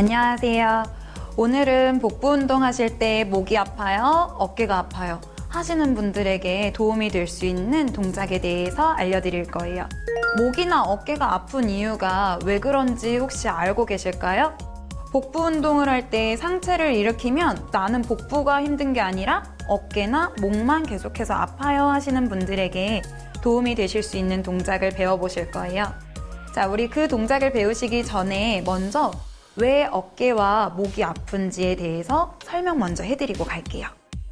안녕하세요. 오늘은 복부 운동 하실 때 목이 아파요, 어깨가 아파요 하시는 분들에게 도움이 될 수 있는 동작에 대해서 알려드릴 거예요. 목이나 어깨가 아픈 이유가 왜 그런지 혹시 알고 계실까요? 복부 운동을 할 때 상체를 일으키면 나는 복부가 힘든 게 아니라 어깨나 목만 계속해서 아파요 하시는 분들에게 도움이 되실 수 있는 동작을 배워보실 거예요. 자, 우리 그 동작을 배우시기 전에 먼저 왜 어깨와 목이 아픈지에 대해서 설명 먼저 해드리고 갈게요.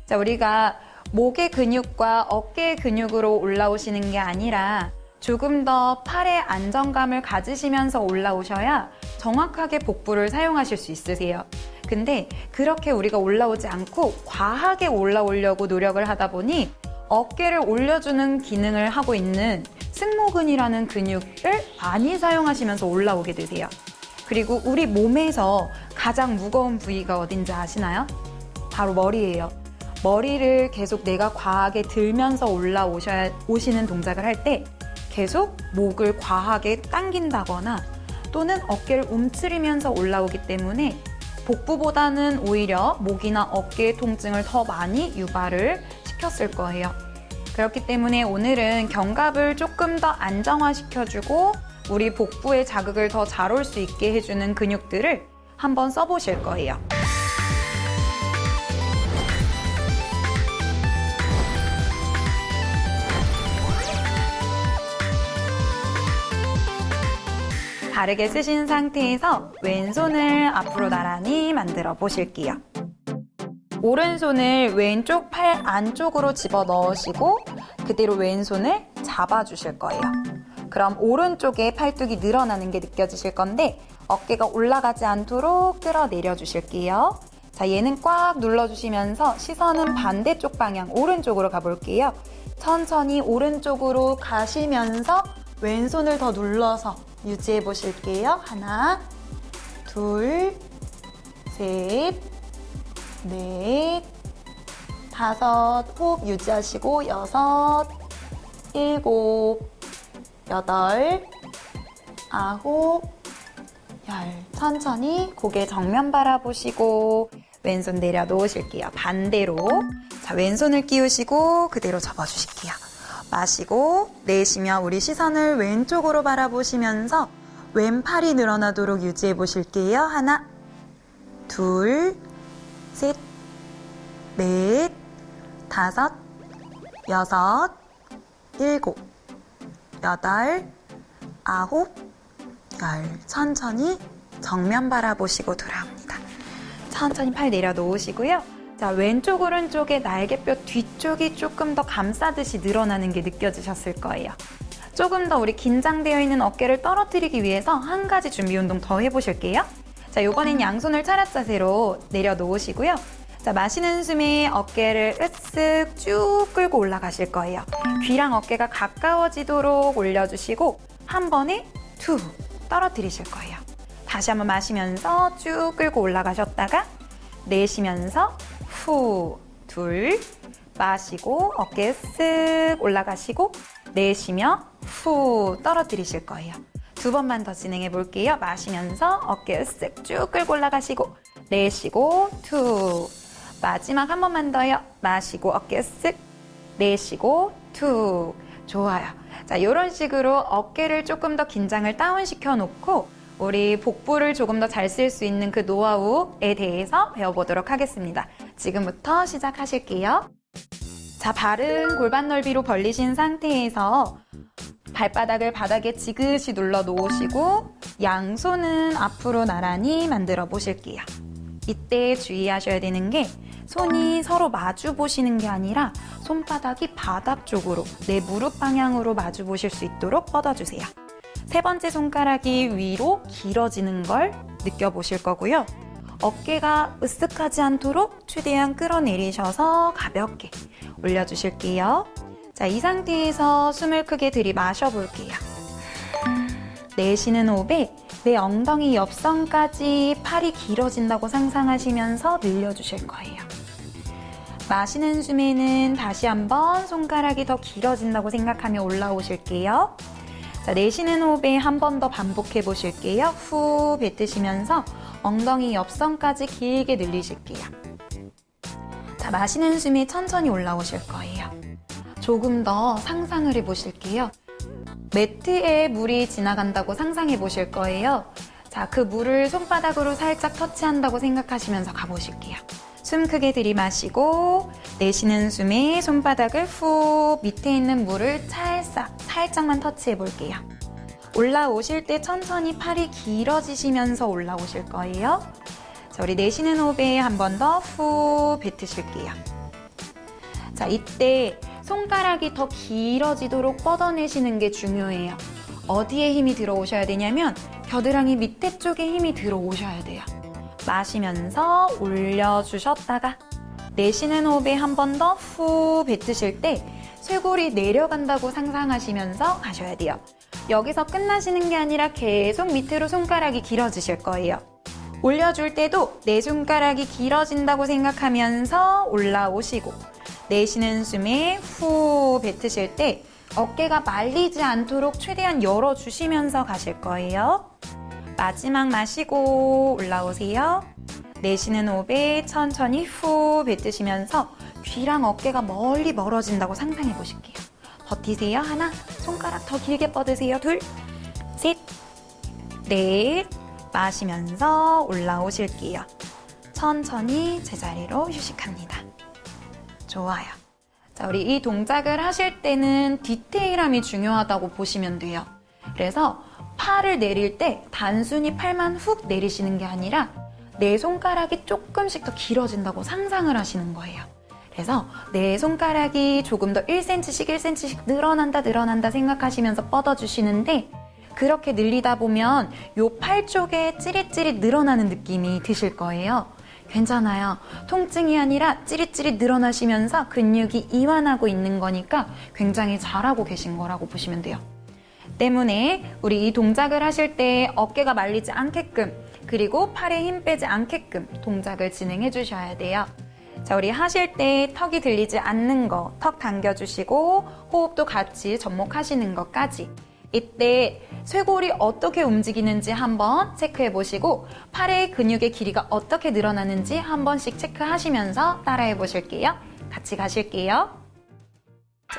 자, 우리가 목의 근육과 어깨의 근육으로 올라오시는 게 아니라 조금 더 팔에 안정감을 가지시면서 올라오셔야 정확하게 복부를 사용하실 수 있으세요. 근데 그렇게 우리가 올라오지 않고 과하게 올라오려고 노력을 하다 보니 어깨를 올려주는 기능을 하고 있는 승모근이라는 근육을 많이 사용하시면서 올라오게 되세요. 그리고 우리 몸에서 가장 무거운 부위가 어딘지 아시나요? 바로 머리예요. 머리를 계속 내가 과하게 들면서 올라오셔야 오시는 동작을 할 때 계속 목을 과하게 당긴다거나 또는 어깨를 움츠리면서 올라오기 때문에 복부보다는 오히려 목이나 어깨의 통증을 더 많이 유발을 시켰을 거예요. 그렇기 때문에 오늘은 견갑을 조금 더 안정화시켜주고 우리 복부에 자극을 더 잘 올 수 있게 해주는 근육들을 한번 써보실 거예요. 바르게 쓰신 상태에서 왼손을 앞으로 나란히 만들어 보실게요. 오른손을 왼쪽 팔 안쪽으로 집어 넣으시고 그대로 왼손을 잡아 주실 거예요. 그럼 오른쪽에 팔뚝이 늘어나는 게 느껴지실 건데 어깨가 올라가지 않도록 끌어 내려 주실게요. 자, 얘는 꽉 눌러주시면서 시선은 반대쪽 방향 오른쪽으로 가볼게요. 천천히 오른쪽으로 가시면서 왼손을 더 눌러서 유지해 보실게요. 하나, 둘, 셋, 넷, 다섯, 호흡 유지하시고 여섯, 일곱, 여덟, 아홉, 열. 천천히 고개 정면 바라보시고 왼손 내려놓으실게요. 반대로. 자, 왼손을 끼우시고 그대로 접어주실게요. 마시고 내쉬며 우리 시선을 왼쪽으로 바라보시면서 왼팔이 늘어나도록 유지해 보실게요. 하나, 둘, 셋, 넷, 다섯, 여섯, 일곱, 여덟, 아홉, 열. 천천히 정면 바라보시고 돌아옵니다. 천천히 팔 내려놓으시고요. 자, 왼쪽, 오른쪽의 날개뼈 뒤쪽이 조금 더 감싸듯이 늘어나는 게 느껴지셨을 거예요. 조금 더 우리 긴장되어 있는 어깨를 떨어뜨리기 위해서 한 가지 준비 운동 더 해보실게요. 자, 요번엔 양손을 차렷 자세로 내려놓으시고요. 자, 마시는 숨에 어깨를 으쓱 쭉 끌고 올라가실 거예요. 귀랑 어깨가 가까워지도록 올려주시고 한 번에 툭 떨어뜨리실 거예요. 다시 한번 마시면서 쭉 끌고 올라가셨다가 내쉬면서 후, 둘, 마시고 어깨 쓱 올라가시고 내쉬며 후 떨어뜨리실 거예요. 두 번만 더 진행해 볼게요. 마시면서 어깨 쓱 쭉 끌고 올라가시고 내쉬고 투 마지막 한 번만 더요. 마시고 어깨 쓱 내쉬고 투 좋아요. 자 이런 식으로 어깨를 조금 더 긴장을 다운시켜 놓고 우리 복부를 조금 더 잘 쓸 수 있는 그 노하우에 대해서 배워보도록 하겠습니다. 지금부터 시작하실게요. 자, 바른 골반 넓이로 벌리신 상태에서 발바닥을 바닥에 지그시 눌러 놓으시고 양손은 앞으로 나란히 만들어 보실게요. 이때 주의하셔야 되는 게 손이 서로 마주 보시는 게 아니라 손바닥이 바닥 쪽으로 내 무릎 방향으로 마주 보실 수 있도록 뻗어주세요. 세 번째 손가락이 위로 길어지는 걸 느껴보실 거고요. 어깨가 으쓱하지 않도록 최대한 끌어내리셔서 가볍게 올려주실게요. 자, 이 상태에서 숨을 크게 들이마셔 볼게요. 내쉬는 호흡에 내 엉덩이 옆선까지 팔이 길어진다고 상상하시면서 늘려주실 거예요. 마시는 숨에는 다시 한번 손가락이 더 길어진다고 생각하며 올라오실게요. 자, 내쉬는 호흡에 한 번 더 반복해 보실게요. 후 뱉으시면서 엉덩이 옆선까지 길게 늘리실게요. 자, 마시는 숨에 천천히 올라오실 거예요. 조금 더 상상을 해 보실게요. 매트에 물이 지나간다고 상상해 보실 거예요. 자, 그 물을 손바닥으로 살짝 터치한다고 생각하시면서 가보실게요. 숨 크게 들이마시고 내쉬는 숨에 손바닥을 후 밑에 있는 물을 찰싹 살짝만 터치해 볼게요. 올라오실 때 천천히 팔이 길어지시면서 올라오실 거예요. 자, 우리 내쉬는 호흡에 한 번 더 후 뱉으실게요. 자, 이때 손가락이 더 길어지도록 뻗어내시는 게 중요해요. 어디에 힘이 들어오셔야 되냐면 겨드랑이 밑에 쪽에 힘이 들어오셔야 돼요. 마시면서 올려주셨다가 내쉬는 호흡에 한 번 더 후 뱉으실 때 쇄골이 내려간다고 상상하시면서 가셔야 돼요. 여기서 끝나시는 게 아니라 계속 밑으로 손가락이 길어지실 거예요. 올려줄 때도 내 손가락이 길어진다고 생각하면서 올라오시고 내쉬는 숨에 후 뱉으실 때 어깨가 말리지 않도록 최대한 열어주시면서 가실 거예요. 마지막 마시고 올라오세요. 내쉬는 호흡에 천천히 후 뱉으시면서 귀랑 어깨가 멀리 멀어진다고 상상해 보실게요. 버티세요. 하나, 손가락 더 길게 뻗으세요. 둘, 셋, 넷. 마시면서 올라오실게요. 천천히 제자리로 휴식합니다. 좋아요. 자, 우리 이 동작을 하실 때는 디테일함이 중요하다고 보시면 돼요. 그래서 팔을 내릴 때 단순히 팔만 훅 내리시는 게 아니라 내 손가락이 조금씩 더 길어진다고 상상을 하시는 거예요. 그래서 내 손가락이 조금 더 1cm씩 1cm씩 늘어난다 늘어난다 생각하시면서 뻗어주시는데 그렇게 늘리다 보면 요 팔 쪽에 찌릿찌릿 늘어나는 느낌이 드실 거예요. 괜찮아요. 통증이 아니라 찌릿찌릿 늘어나시면서 근육이 이완하고 있는 거니까 굉장히 잘하고 계신 거라고 보시면 돼요. 때문에 우리 이 동작을 하실 때 어깨가 말리지 않게끔 그리고 팔에 힘 빼지 않게끔 동작을 진행해 주셔야 돼요. 자, 우리 하실 때 턱이 들리지 않는 거, 턱 당겨주시고 호흡도 같이 접목하시는 것까지. 이때 쇄골이 어떻게 움직이는지 한번 체크해 보시고 팔의 근육의 길이가 어떻게 늘어나는지 한 번씩 체크하시면서 따라해 보실게요. 같이 가실게요.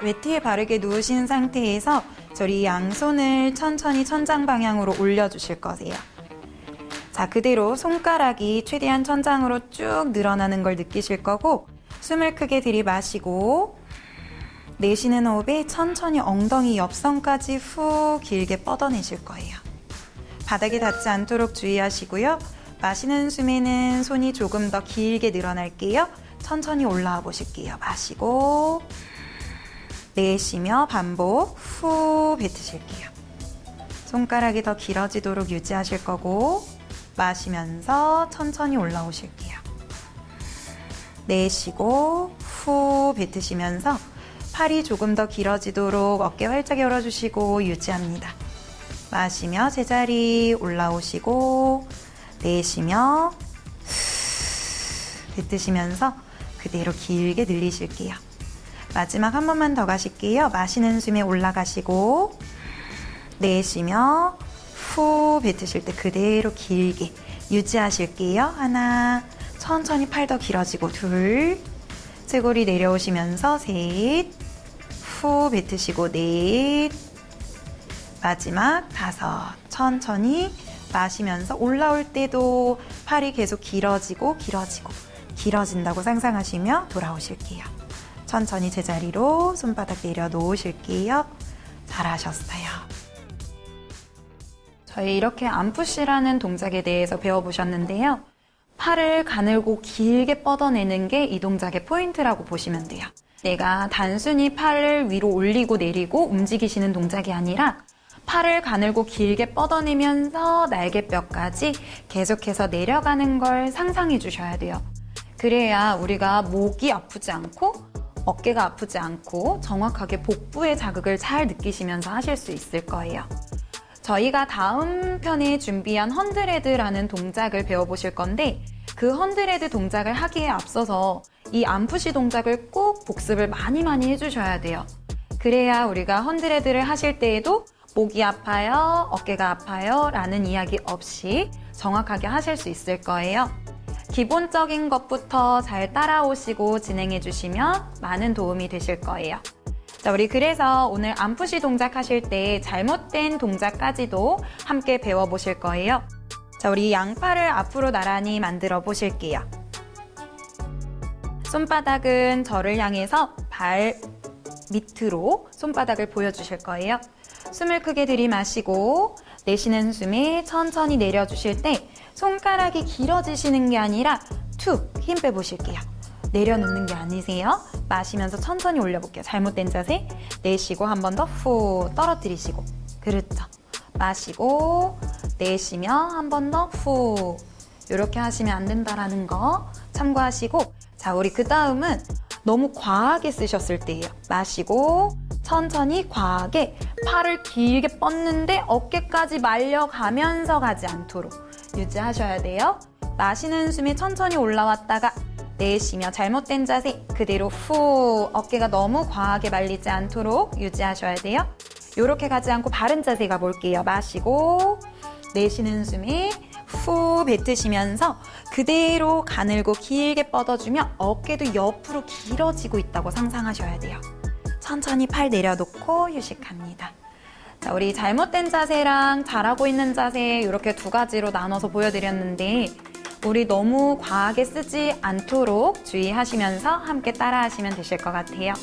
외티에 바르게 누우신 상태에서 저리 양손을 천천히 천장 방향으로 올려주실 거세요. 자, 그대로 손가락이 최대한 천장으로 쭉 늘어나는 걸 느끼실 거고 숨을 크게 들이마시고 내쉬는 호흡에 천천히 엉덩이 옆선까지 후 길게 뻗어내실 거예요. 바닥에 닿지 않도록 주의하시고요. 마시는 숨에는 손이 조금 더 길게 늘어날게요. 천천히 올라와 보실게요. 마시고 내쉬며 반복 후 뱉으실게요. 손가락이 더 길어지도록 유지하실 거고 마시면서 천천히 올라오실게요. 내쉬고 후 뱉으시면서 팔이 조금 더 길어지도록 어깨 활짝 열어주시고 유지합니다. 마시며 제자리 올라오시고 내쉬며 뱉으시면서 그대로 길게 늘리실게요. 마지막 한 번만 더 가실게요. 마시는 숨에 올라가시고 내쉬며 후 뱉으실 때 그대로 길게 유지하실게요. 하나, 천천히 팔 더 길어지고 둘, 쇄골이 내려오시면서 셋, 후 뱉으시고 넷, 마지막 다섯, 천천히 마시면서 올라올 때도 팔이 계속 길어지고 길어지고 길어진다고 상상하시며 돌아오실게요. 천천히 제자리로 손바닥 내려 놓으실게요. 잘하셨어요. 저희 이렇게 암푸시라는 동작에 대해서 배워보셨는데요. 팔을 가늘고 길게 뻗어내는 게 이 동작의 포인트라고 보시면 돼요. 내가 단순히 팔을 위로 올리고 내리고 움직이시는 동작이 아니라 팔을 가늘고 길게 뻗어내면서 날개뼈까지 계속해서 내려가는 걸 상상해 주셔야 돼요. 그래야 우리가 목이 아프지 않고 어깨가 아프지 않고 정확하게 복부의 자극을 잘 느끼시면서 하실 수 있을 거예요. 저희가 다음 편에 준비한 헌드레드라는 동작을 배워보실 건데 그 헌드레드 동작을 하기에 앞서서 이 암푸시 동작을 꼭 복습을 많이 많이 해주셔야 돼요. 그래야 우리가 헌드레드를 하실 때에도 목이 아파요, 어깨가 아파요 라는 이야기 없이 정확하게 하실 수 있을 거예요. 기본적인 것부터 잘 따라오시고 진행해 주시면 많은 도움이 되실 거예요. 자, 우리 그래서 오늘 안푸시 동작 하실 때 잘못된 동작까지도 함께 배워보실 거예요. 자, 우리 양팔을 앞으로 나란히 만들어 보실게요. 손바닥은 저를 향해서 발 밑으로 손바닥을 보여주실 거예요. 숨을 크게 들이마시고 내쉬는 숨에 천천히 내려주실 때 손가락이 길어지시는 게 아니라 툭 힘 빼보실게요. 내려놓는 게 아니세요. 마시면서 천천히 올려볼게요. 잘못된 자세. 내쉬고 한 번 더 후 떨어뜨리시고. 그렇죠. 마시고 내쉬며 한 번 더 후. 이렇게 하시면 안 된다라는 거 참고하시고 자 우리 그 다음은 너무 과하게 쓰셨을 때예요. 마시고 천천히 과하게 팔을 길게 뻗는데 어깨까지 말려가면서 가지 않도록 유지하셔야 돼요. 마시는 숨이 천천히 올라왔다가 내쉬며 잘못된 자세 그대로 후 어깨가 너무 과하게 말리지 않도록 유지하셔야 돼요. 이렇게 가지 않고 바른 자세 가볼게요. 마시고 내쉬는 숨이 후 뱉으시면서 그대로 가늘고 길게 뻗어주며 어깨도 옆으로 길어지고 있다고 상상하셔야 돼요. 천천히 팔 내려놓고 휴식합니다. 자, 우리 잘못된 자세랑 잘하고 있는 자세 이렇게 두 가지로 나눠서 보여드렸는데 우리 너무 과하게 쓰지 않도록 주의하시면서 함께 따라하시면 되실 것 같아요.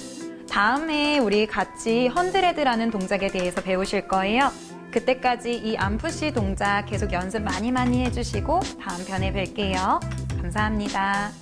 다음에 우리 같이 헌드레드라는 동작에 대해서 배우실 거예요. 그때까지 이 암푸시 동작 계속 연습 많이 많이 해주시고 다음 편에 뵐게요. 감사합니다.